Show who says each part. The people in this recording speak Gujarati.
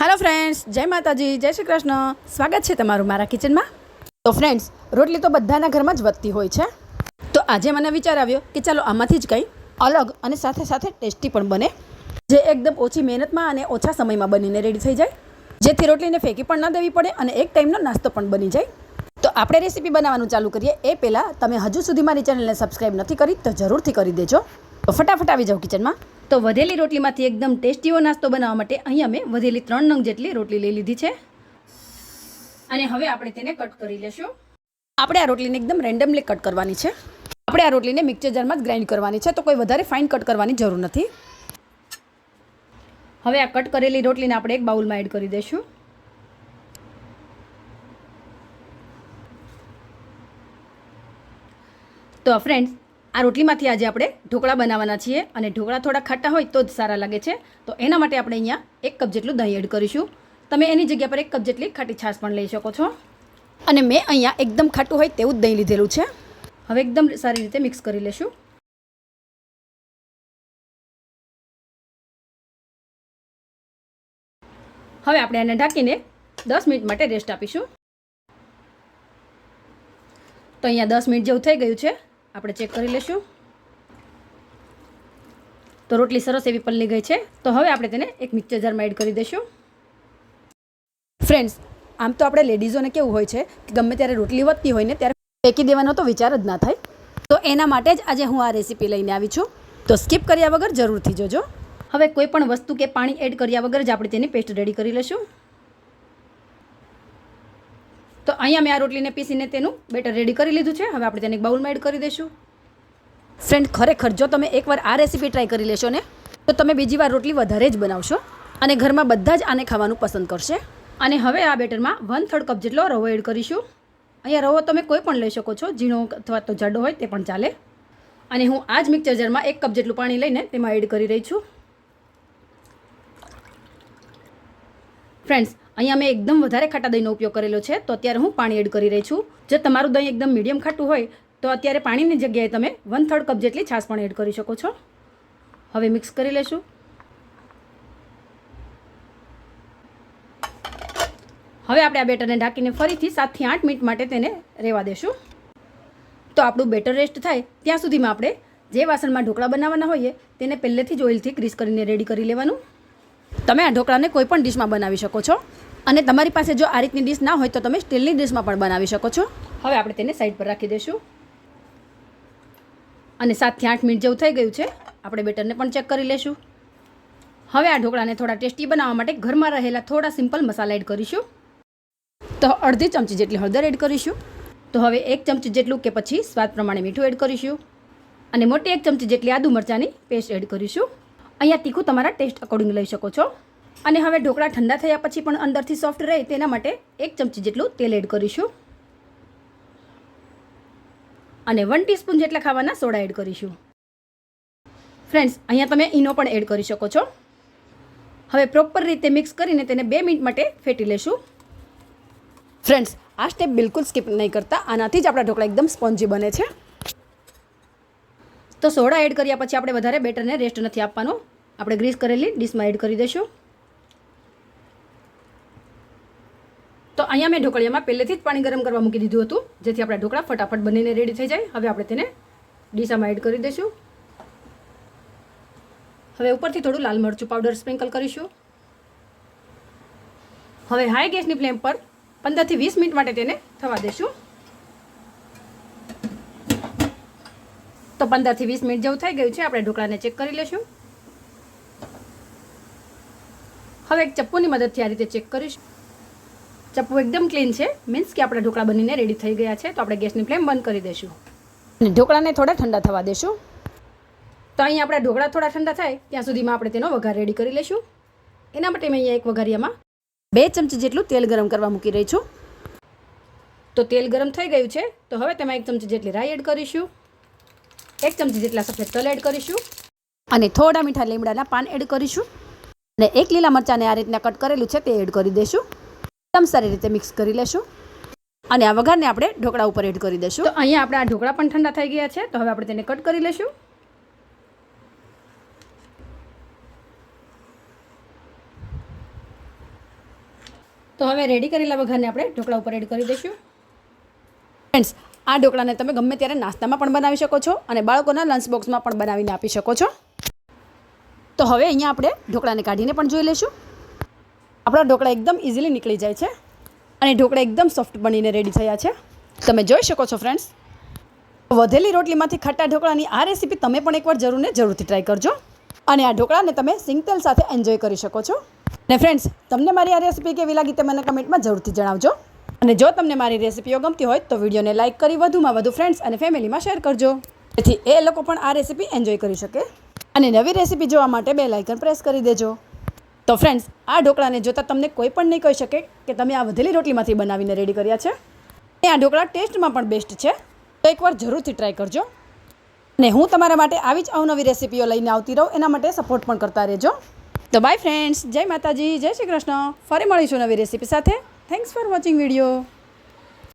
Speaker 1: હાલો ફ્રેન્ડ્સ જય માતાજી, જય શ્રી કૃષ્ણ. સ્વાગત છે તમારું મારા કિચનમાં તો ફ્રેન્ડ્સ રોટલી તો બધાના ઘરમાં જ વધતી હોય છે. તો આજે મને વિચાર આવ્યો કે ચાલો આમાંથી જ કંઈ અલગ અને સાથે સાથે ટેસ્ટી પણ બને. જે એકદમ ઓછી મહેનતમાં અને ઓછા સમયમાં બનીને રેડી થઈ જાય. જેથી રોટલીને ફેંકી પણ ન દેવી પડે અને એક ટાઈમનો નાસ્તો પણ બની જાય. તો આપણે રેસીપી બનાવવાનું ચાલુ કરીએ. એ પહેલાં તમે હજુ સુધી મારી ચેનલને સબસ્ક્રાઈબ નથી કરી તો જરૂરથી કરી દેજો. તો ફટાફટ આવી જાઓ કિચનમાં તો વધેલી રોટલીમાંથી એકદમ ટેસ્ટીઓ નાસ્તો બનાવવા માટે અહીંયા મેં વધેલી ત્રણ નંગ જેટલી રોટલી લઈ લીધી છે. અને હવે આપણે તેને કટ કરી લેશું. આપણે આ રોટલીને એકદમ રેન્ડમલી કટ કરવાની છે. આપણે આ રોટલીને મિક્સર જારમાં જ ગ્રાઇન્ડ કરવાની છે, તો કોઈ વધારે ફાઇન કટ કરવાની જરૂર નથી. હવે આ કટ કરેલી રોટલીને આપણે એક બાઉલમાં એડ કરી દઈશું. તો ફ્રેન્ડ્સ આ રોટલીમાંથી આજે આપણે ઢોકળા બનાવવાના છીએ અને ઢોકળા થોડા ખાટા હોય તો જ સારા લાગે છે. તો એના માટે આપણે અહીંયા એક કપ જેટલું દહીં એડ કરીશું. તમે એની જગ્યા પર એક કપ જેટલી ખાટી છાશ પણ લઈ શકો છો. અને મેં અહીંયા એકદમ ખાટું હોય તેવું જ દહીં લીધેલું છે. હવે એકદમ સારી રીતે મિક્સ કરી લેશું. હવે આપણે આને ઢાંકીને દસ મિનિટ માટે રેસ્ટ આપીશું. તો અહીંયા દસ મિનિટ જેવું થઈ ગયું છે. આપણે ચેક કરી લઈશું. તો રોટલી સરસ એવી પલળી ગઈ છે. તો હવે આપણે તેને એક મિક્સર જારમાં એડ કરી દઈશું. ફ્રેન્ડ્સ આમ તો આપણે લેડીઝોને કેવું હોય છે કે ગમે ત્યારે રોટલી વધતી હોય ને ત્યારે ફેંકી દેવાનો તો વિચાર જ ના થાય. તો એના માટે જ આજે હું આ રેસીપી લઈને આવી છું. તો સ્કીપ કર્યા વગર જરૂરથી જોજો. હવે કોઈ પણ વસ્તુ કે પાણી એડ કર્યા વગર જ આપણે તેની પેસ્ટ રેડી કરી લઈશું તો અહીંયા મેં આ રોટલીને પીસીને તેનું બેટર રેડી કરી લીધું છે. હવે આપણે તેને એક બાઉલમાં એડ કરી દઈશું. ફ્રેન્ડ ખરેખર જો તમે એકવાર આ રેસીપી ટ્રાય કરી લેશો ને, તો તમે બીજી વાર રોટલી વધારે જ બનાવશો અને ઘરમાં બધા જ આને ખાવાનું પસંદ કરશે. અને હવે આ બેટરમાં વન થર્ડ કપ જેટલો રવો એડ કરીશું. અહીંયા રવો તમે કોઈ પણ લઈ શકો છો, ઝીણો અથવા તો જાડો હોય તે પણ ચાલે. અને હું આ જ મિક્સર જારમાં એક કપ જેટલું પાણી લઈને તેમાં એડ કરી રહી છું. ફ્રેન્ડ્સ અહીંયા મેં એકદમ વધારે ખાટા દહીંનો ઉપયોગ કરેલો છે, તો અત્યારે હું પાણી એડ કરી રહી છું. જો તમારું દહીં એકદમ મીડિયમ ખાટું હોય, તો અત્યારે પાણીની જગ્યાએ તમે વન થર્ડ કપ જેટલી છાશ પણ એડ કરી શકો છો. હવે મિક્સ કરી લેશું. હવે આપણે આ બેટરને ઢાંકીને ફરીથી સાતથી આઠ મિનિટ માટે તેને રહેવા દેશું. તો આપણું બેટર રેસ્ટ થાય, ત્યાં સુધીમાં આપણે જે વાસણમાં ઢોકળા બનાવવાના હોઈએ, તેને પહેલેથી જ ઓઇલથી ગ્રીસ કરીને રેડી કરી લેવાનું. તમે આ ઢોકળાને કોઈ પણ ડીશમાં બનાવી શકો છો. અને તમારી પાસે જો આ રીતની ડીશ ના હોય તો તમે સ્ટીલની ડીશમાં પણ બનાવી શકો છો. હવે આપણે તેને સાઈડ પર રાખી દઈશું. અને સાતથી આઠ મિનિટ જેવું થઈ ગયું છે. આપણે બેટરને પણ ચેક કરી લેશું. હવે આ ઢોકળાને થોડા ટેસ્ટી બનાવવા માટે ઘરમાં રહેલા થોડા સિમ્પલ મસાલા એડ કરીશું. તો અડધી ચમચી જેટલી હળદર એડ કરીશું. તો હવે એક ચમચી જેટલું કે પછી સ્વાદ પ્રમાણે મીઠું એડ કરીશું. અને મોટી એક ચમચી જેટલી આદુ મરચાંની પેસ્ટ એડ કરીશું. અહીંયા તીખું તમારા ટેસ્ટ અકોર્ડિંગ લઈ શકો છો. અને હવે ઢોકળા ઠંડા થયા પછી પણ અંદરથી સોફ્ટ રહે તેના માટે એક ચમચી જેટલું તેલ એડ કરીશું. અને વન ટીસ્પૂન જેટલા ખાવાના સોડા એડ કરીશું. ફ્રેન્ડ્સ અહીંયા તમે ઈનો પણ એડ કરી શકો છો. હવે પ્રોપર રીતે મિક્સ કરીને તેને બે મિનિટ માટે ફેટી લેશું. ફ્રેન્ડ્સ આ સ્ટેપ બિલકુલ સ્કીપ નહીં કરતા. આનાથી જ આપણા ઢોકળા એકદમ સ્પોન્જી બને છે. તો સોડા એડ કર્યા પછી આપણે વધારે બેટરને રેસ્ટ નથી આપવાનો. આપણે ગ્રીસ કરેલી ડીશમાં એડ કરી દઈશું. તો અહીંયા મેં ઢોકળિયામાં પહેલેથી જ પાણી ગરમ કરવા મૂકી દીધું હતું. જેથી આપણા ઢોકળા ફટાફટ બનીને રેડી થઈ જાય. હવે આપણે તેને ડીશામાં એડ કરી દઈશું. હવે ઉપરથી થોડું લાલ મરચું પાવડર સ્પ્રિંકલ કરીશું. હવે હાઈ ગેસની ફ્લેમ પર પંદરથી વીસ મિનિટ માટે તેને થવા દેશું તો પંદરથી વીસ મિનિટ જેવું થઈ ગયું છે. આપણે ઢોકળાને ચેક કરી લેશું હવે એક ચપ્પુની મદદથી આ રીતે ચેક કરીશું. ચપ્પુ એકદમ ક્લીન છે. મીન્સ કે આપણા ઢોકળા બનીને રેડી થઈ ગયા છે. તો આપણે ગેસની ફ્લેમ બંધ કરી દઈશું. અને ઢોકળાને થોડા ઠંડા થવા દેશું. તો અહીં આપણા ઢોકળા થોડા ઠંડા થાય ત્યાં સુધીમાં આપણે તેનો વઘાર રેડી કરી લઈશું. એના માટે મેં અહીંયા એક વઘારિયામાં બે ચમચી જેટલું તેલ ગરમ કરવા મૂકી રહી છું. તો તેલ ગરમ થઈ ગયું છે તો હવે તેમાં એક ચમચી જેટલી રાઈ એડ કરીશું. એક ચમચી જેટલા સફેદ તલ એડ કરીશું. અને થોડા મીઠા લીમડાના પાન એડ કરીશું. અને એક લીલા મરચાંને આ રીતના કટ કરેલું છે તે એડ કરી દઈશું. એકદમ સારી રીતે મિક્સ કરી લેશું. અને આ વઘારને આપણે ઢોકળા ઉપર એડ કરી દઈશું તો અહીંયા આ ઢોકળા પણ ઠંડા થઈ ગયા છે તો હવે આપણે તેને કટ કરી લઈશું તો હવે રેડી કરેલા વઘારને આપણે ઢોકળા ઉપર એડ કરી દઈશું. ફ્રેન્ડ્સ આ ઢોકળાને તમે ગમે ત્યારે નાસ્તામાં પણ બનાવી શકો છો અને બાળકોના લંચ બોક્સમાં પણ બનાવીને આપી શકો છો. તો હવે અહીંયા આપણે ઢોકળાને કાઢીને પણ જોઈ લઈશું આપણા ઢોકળા એકદમ ઇઝીલી નીકળી જાય છે અને ઢોકળા એકદમ સોફ્ટ બનીને રેડી થયા છે. તમે જોઈ શકો છો ફ્રેન્ડ્સ વધેલી રોટલીમાંથી ખાટા ઢોકળાની આ રેસીપી તમે પણ એકવાર જરૂરને જરૂરથી ટ્રાય કરજો. અને આ ઢોકળાને તમે સિંગતેલ સાથે એન્જોય કરી શકો છો. ને ફ્રેન્ડ્સ તમને મારી આ રેસીપી કેવી લાગી તે મને કમેન્ટમાં જરૂરથી જણાવજો. અને જો તમને મારી રેસીપીઓ ગમતી હોય તો વિડીયોને લાઇક કરી વધુમાં વધુ ફ્રેન્ડ્સ અને ફેમિલીમાં શેર કરજો. જેથી એ લોકો પણ આ રેસીપી એન્જોય કરી શકે. અને નવી રેસીપી જોવા માટે બે લાઇકન પ્રેસ કરી દેજો. તો ફ્રેન્ડ્સ આ ઢોકળાને જોતાં તમને કોઈ પણ નહીં કહી શકે કે તમે આ વધેલી રોટલીમાંથી બનાવીને રેડી કર્યા છે. અને આ ઢોકળા ટેસ્ટમાં પણ બેસ્ટ છે. તો એકવાર જરૂરથી ટ્રાય કરજો. અને હું તમારા માટે આવી જ અવનવી રેસીપીઓ લઈને આવતી રહું, એના માટે સપોર્ટ પણ કરતા રહેજો. તો બાય ફ્રેન્ડ્સ જય માતાજી, જય શ્રી કૃષ્ણ. ફરી મળીશું નવી રેસીપી સાથે. Thanks for watching video